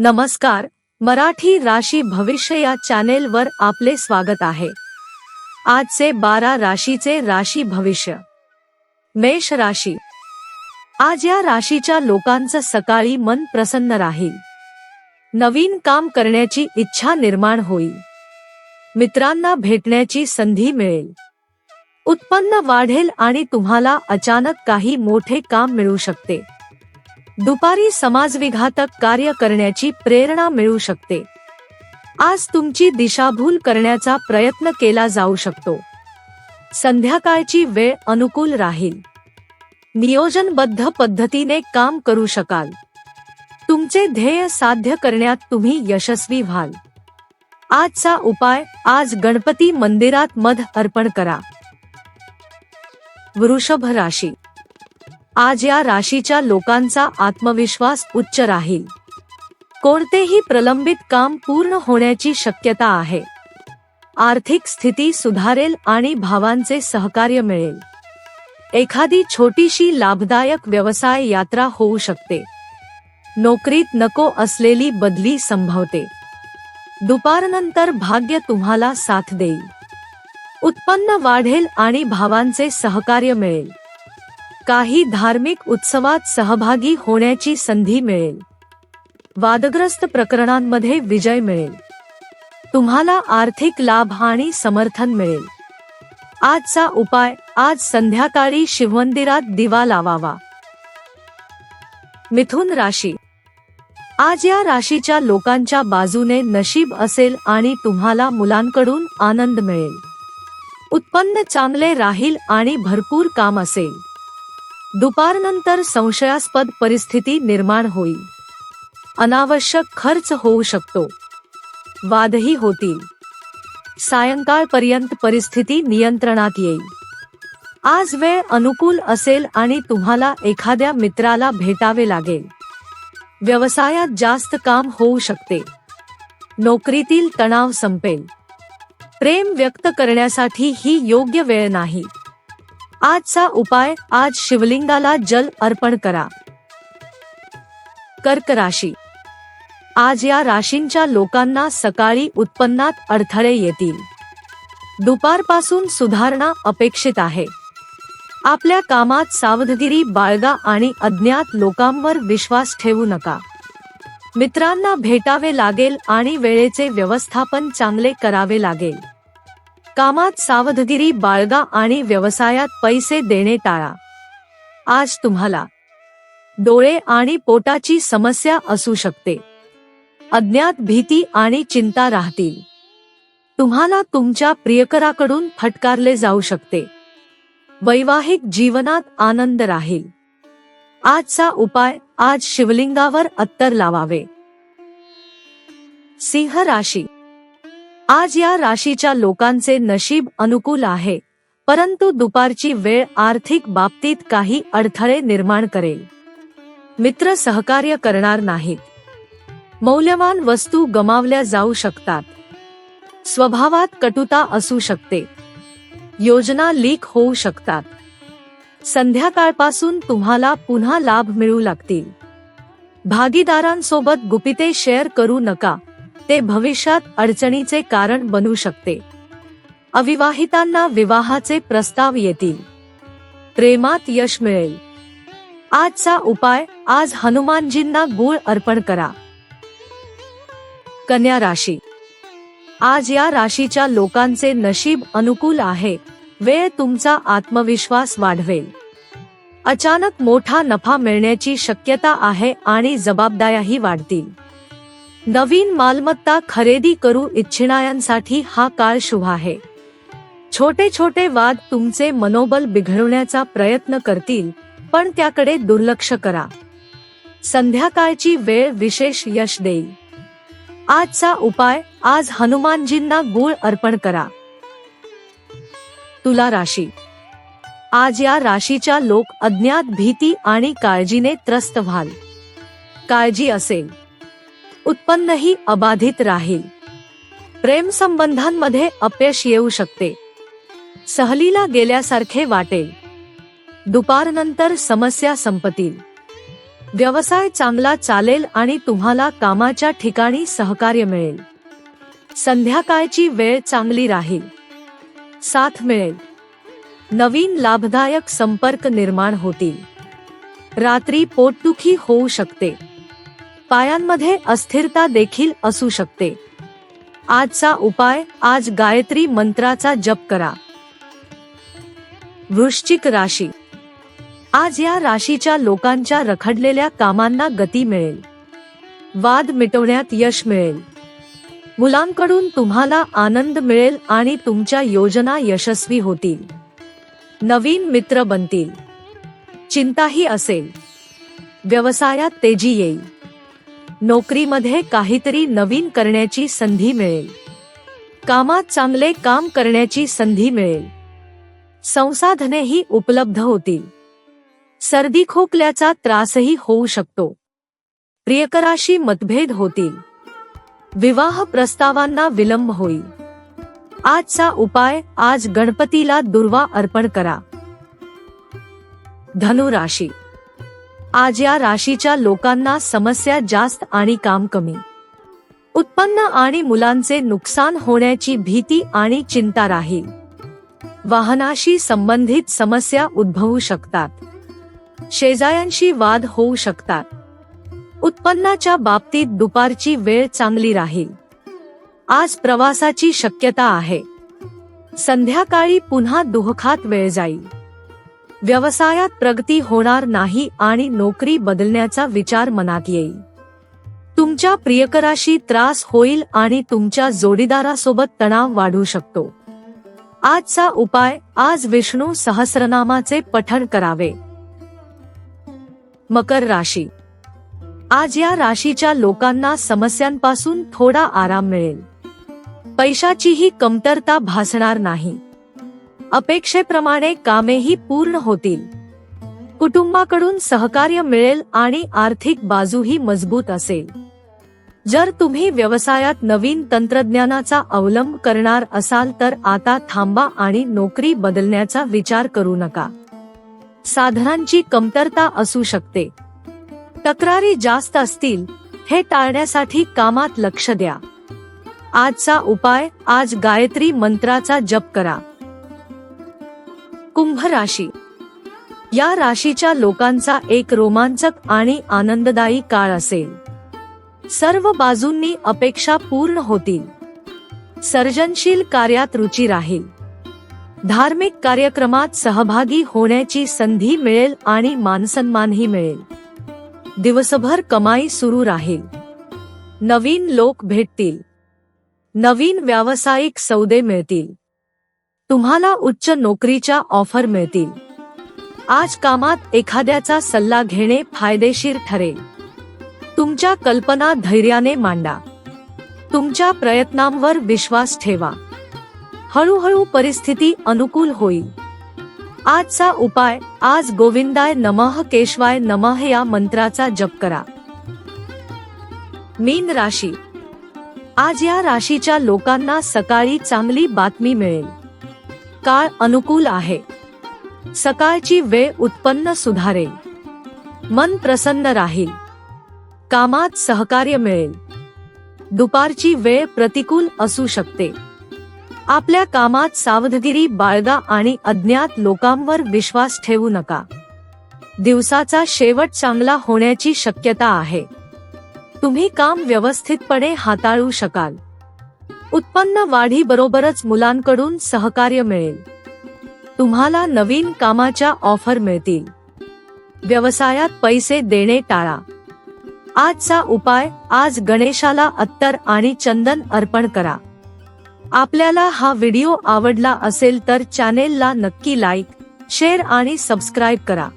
नमस्कार, मराठी राशी भविष्य या चॅनेलवर आपले स्वागत आहे. आजचे बारा राशीचे राशी भविष्य. मेष राशी. आज या राशीच्या लोकांचं सकाळी मन प्रसन्न राहील. नवीन काम करण्याची इच्छा निर्माण होईल. मित्रांना भेटण्याची संधी मिळेल. उत्पन्न वाढेल आणि तुम्हाला अचानक काही मोठे काम मिळू शकते. दुपारी समाजविघातक कार्य करण्याची प्रेरणा मिळू शकते. आज तुमची दिशाभूल करण्याचा प्रयत्न केला जाऊ शकतो. संध्याकाळची वेळ अनुकूल राहील. नियोजनबद्ध पद्धतीने काम करू शकाल. तुमचे ध्येय साध्य करण्यात तुम्ही यशस्वी व्हाल. आजचा उपाय आज गणपती मंदिरात मध अर्पण करा. वृषभ राशी आज या राशीच्या लोकांचा आत्मविश्वास उच्च राहील. कोणतेही प्रलंबित काम पूर्ण होण्याची शक्यता आहे. आर्थिक स्थिती सुधारेल आणि भावांचे सहकार्य मिळेल. एखादी छोटीशी लाभदायक व्यवसाय यात्रा होऊ शकते. नोकरीत नको असलेली बदली संभवते. दुपारनंतर भाग्य तुम्हाला साथ देईल. उत्पन्न वाढेल आणि भावांचे सहकार्य मिळेल. काही धार्मिक उत्सवात सहभागी होण्याची संधी मिळेल. वादग्रस्त प्रकरणांमध्ये विजय मिळेल. तुम्हाला आर्थिक लाभ आणि समर्थन मिळेल. आजचा उपाय आज संध्याकाळी शिवमंदिरात दिवा लावावा. मिथुन राशी. आज या राशीच्या लोकांच्या बाजूने नशीब असेल आणि तुम्हाला मुलांकडून आनंद मिळेल. उत्पन्न चांगले राहील आणि भरपूर काम असेल. दुपारनंतर संशयास्पद परिस्थिती निर्माण होईल. अनावश्यक खर्च होऊ शकतो. वादही होतील. सायंकाळपर्यंत परिस्थिती नियंत्रणात येईल. आज वेळ अनुकूल असेल आणि तुम्हाला एखाद्या मित्राला भेटावे लागेल. व्यवसायात जास्त काम होऊ शकते. नोकरीतील तणाव संपेल. प्रेम व्यक्त करण्यासाठी ही योग्य वेळ नाही. आजचा उपाय आज शिवलिंगाला जल अर्पण करा. कर्क राशी. आज या राशींच्या लोकांना सकाळी उत्पन्नात अडथळे येतील. दुपारपासून सुधारणा अपेक्षित आहे. आपल्या कामात सावधगिरी बाळगा आणि अज्ञात लोकांवर विश्वास ठेवू नका. मित्रांना भेटावे लागेल आणि वेळेचे व्यवस्थापन चांगले करावे लागेल. कामात सावधगिरी बाळगा आणि व्यवसायात पैसे देणे टाळा. आज तुम्हाला डोळे आणि पोटाची समस्या असू शकते. अज्ञात भीती आणि चिंता राहतील. तुम्हाला तुमच्या प्रियकराकडून फटकारले जाऊ शकते. वैवाहिक जीवनात आनंद राहील. आजचा उपाय आज शिवलिंगावर अत्तर लावावे. सिंह राशी आज या राशीच्या लोकांचे नशीब अनुकूल आहे परंतु दुपारची वेळ आर्थिक बाबतीत काही अडथळे निर्माण करेल. मित्र सहकार्य करणार नाहीत. मौल्यवान वस्तू गमावल्या जाऊ शकतात. स्वभावात कटुता असू शकते. योजना लीक होऊ शकतात. संध्याकाळपासून तुम्हाला पुन्हा लाभ मिळू लागतील. भागीदारांसोबत गुपिते शेअर करू नका. ते भविष्यात अडचणीचे कारण बनू शकते. अविवाहितांना विवाहाचे प्रस्ताव येतील. प्रेमात यश मिळेल. आजचा उपाय आज हनुमानजींना गुळ अर्पण करा. कन्या राशी. आज या राशीच्या लोकांचे नशीब अनुकूल आहे. वेळ तुमचा आत्मविश्वास वाढवेल. अचानक मोठा नफा मिळण्याची शक्यता आहे आणि जबाबदाऱ्याही वाढतील. नवीन मालमत्ता खरेदी करू इच्छिणाऱ्यांसाठी हा काळ शुभ आहे. छोटे छोटे वाद तुमचे मनोबल बिघडवण्याचा प्रयत्न करतील पण त्याकडे दुर्लक्ष करा. संध्याकाळची वेळ विशेष यश देईल. आजचा उपाय आज हनुमानजींना गुळ अर्पण करा. तुला राशी. आज या राशीच्या लोक अज्ञात भीती आणि काळजीने त्रस्त व्हाल. काळजी असेल. उत्पन्नही अबाधित राहील. प्रेम संबंधांमध्ये अपयश येऊ शकते. सहलीला गेल्यासारखे वाटेल. दुपारनंतर समस्या संपतील. व्यवसाय चांगला चालेल आणि तुम्हाला कामाच्या ठिकाणी सहकार्य मिळेल. संध्याकाळची वेळ चांगली राहील. साथ मिळेल. नवीन लाभदायक संपर्क निर्माण होतील. रात्री पोटदुखी होऊ शकते. पायांमध्ये अस्थिरता देखील असू शकते. आजचा उपाय आज गायत्री मंत्राचा जप करा. वृश्चिक राशी. आज या राशीच्या लोकांच्या रखडलेल्या कामांना गती मिळेल. वाद मिटवण्यात यश मिळेल. मुलांकडून तुम्हाला आनंद मिळेल आणि तुमच्या योजना यशस्वी होतील. नवीन मित्र बनतील. चिंताही असेल. व्यवसायात तेजी येईल. नोकरीमध्ये काहीतरी नवीन करण्याची संधी मिळेल. कामात चांगले काम करण्याची संधी मिळेल. संसाधनेही उपलब्ध होतील. सर्दी खोकल्याचा त्रासही होऊ शकतो. प्रियकराशी मतभेद होतील. विवाह प्रस्तावांना विलंब होईल. आजचा उपाय आज गणपतीला दुर्वा अर्पण करा. धनुराशी आज या राशीच्या लोकांना समस्या जास्त आणि काम कमी. उत्पन्न आणि मुलांचे नुकसान होण्याची भीती आणि चिंता राहील. वाहनाशी संबंधित समस्या उद्भवू शकतात. शेजाऱ्यांशी वाद होऊ शकतात. उत्पन्नाच्या बाबतीत दुपारची वेळ चांगली राहील. आज प्रवासाची शक्यता आहे. संध्याकाळी पुन्हा दुहखात वेळ जाईल. व्यवसायात प्रगती होणार नाही आणि नोकरी बदलण्याचा विचार मनात येईल. तुमच्या प्रियकराशी त्रास होईल आणि तुमच्या जोडीदारासोबत तणाव वाढू शकतो. आजचा उपाय आज विष्णू सहस्रनामाचे पठण करावे. मकर राशी. आज या राशीच्या लोकांना समस्यांपासून थोडा आराम मिळेल. पैशाचीही कमतरता भासणार नाही. अपेक्षेप्रमाणे कामेही पूर्ण होतील. कुटुंबाकडून सहकार्य मिळेल आणि आर्थिक बाजूही मजबूत असेल. जर तुम्ही व्यवसायात नवीन तंत्रज्ञानाचा अवलंब करणार असाल तर आता थांबा आणि नोकरी बदलण्याचा विचार करू नका. साधनांची कमतरता असू शकते. तक्रारी जास्त असतील हे टाळण्यासाठी कामात लक्ष द्या. आजचा उपाय आज गायत्री मंत्राचा जप करा. कुंभ राशी. या राशीच्या लोकांचा एक रोमांचक आणि आनंददायी काळ असेल. सर्व बाजूंनी अपेक्षा पूर्ण होतील. सर्जनशील कार्यात रुची राहील. धार्मिक कार्यक्रमात सहभागी होण्याची संधी मिळेल आणि मानसन्मानही मिळेल. दिवसभर कमाई सुरू राहील. नवीन लोक भेटतील. नवीन व्यावसायिक सौदे मिळतील. तुम्हाला उच्च नोकरीच्या ऑफर मिळतील. आज कामात एखाद्याचा सल्ला घेणे फायदेशीर ठरेल. तुमच्या कल्पना धैर्याने मांडा. तुमच्या प्रयत्नांवर विश्वास ठेवा. हळूहळू परिस्थिती अनुकूल होईल. आजचा उपाय आज गोविंदाय नमः केशवाय नमः या मंत्राचा जप करा. मीन राशी. आज या राशीच्या लोकांना सकाळी चांगली बातमी मिळेल. काळ अनुकूल आहे. सकाळची वेळ उत्पन्न सुधारेल. मन प्रसन्न राहील. कामात सहकार्य मिळेल. दुपारची वेळ प्रतिकूल असू शकते. आपल्या कामात सावधगिरी बाळगा आणि अज्ञात लोकांवर विश्वास ठेवू नका. दिवसाचा शेवट चांगला होण्याची शक्यता आहे. तुम्ही काम व्यवस्थितपणे हाताळू शकाल. उत्पन्न वाढीबरोबरच मुलांकडून सहकार्य मिळेल. तुम्हाला नवीन कामाच्या ऑफर मिळतील. व्यवसायात पैसे देणे टाळा. आजचा उपाय आज गणेशाला अत्तर आणि चंदन अर्पण करा. आपल्याला हा व्हिडिओ आवडला असेल तर चॅनेलला नक्की लाईक शेअर आणि सबस्क्राईब करा.